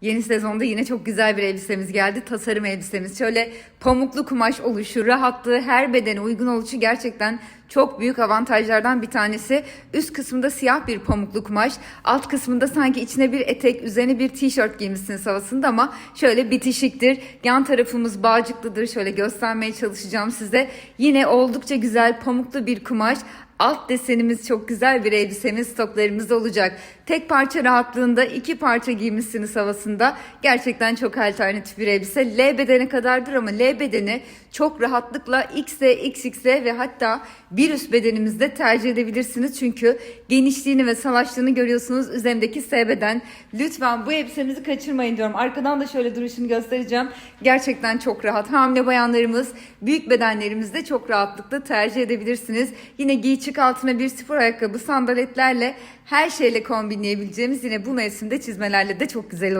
Yeni sezonda yine çok güzel bir elbisemiz geldi. Tasarım elbisemiz. Şöyle pamuklu kumaş oluşu, rahatlığı, her bedene uygun oluşu gerçekten çok büyük avantajlardan bir tanesi. Üst kısmında siyah bir pamuklu kumaş. Alt kısmında sanki içine bir etek, üzerine bir tişört giymişsiniz havasında ama şöyle bitişiktir. Yan tarafımız bağcıklıdır. Şöyle göstermeye çalışacağım size. Yine oldukça güzel pamuklu bir kumaş. Alt desenimiz çok güzel bir elbisemiz stoklarımızda olacak. Tek parça rahatlığında iki parça giymişsiniz havasında. Gerçekten çok alternatif bir elbise. L bedene kadardır ama L bedeni çok rahatlıkla XL, XXL ve hatta bir üst bedenimizde tercih edebilirsiniz. Çünkü genişliğini ve salaşlığını görüyorsunuz üzerindeki S beden. Lütfen bu elbisemizi kaçırmayın diyorum. Arkadan da şöyle duruşunu göstereceğim. Gerçekten çok rahat. Hamile bayanlarımız büyük bedenlerimizde çok rahatlıkla tercih edebilirsiniz. Yine giy çık altına bir spor ayakkabı, sandaletlerle her şeyle kombinleyebileceğimiz yine bu mevsimde çizmelerle de çok güzel olur.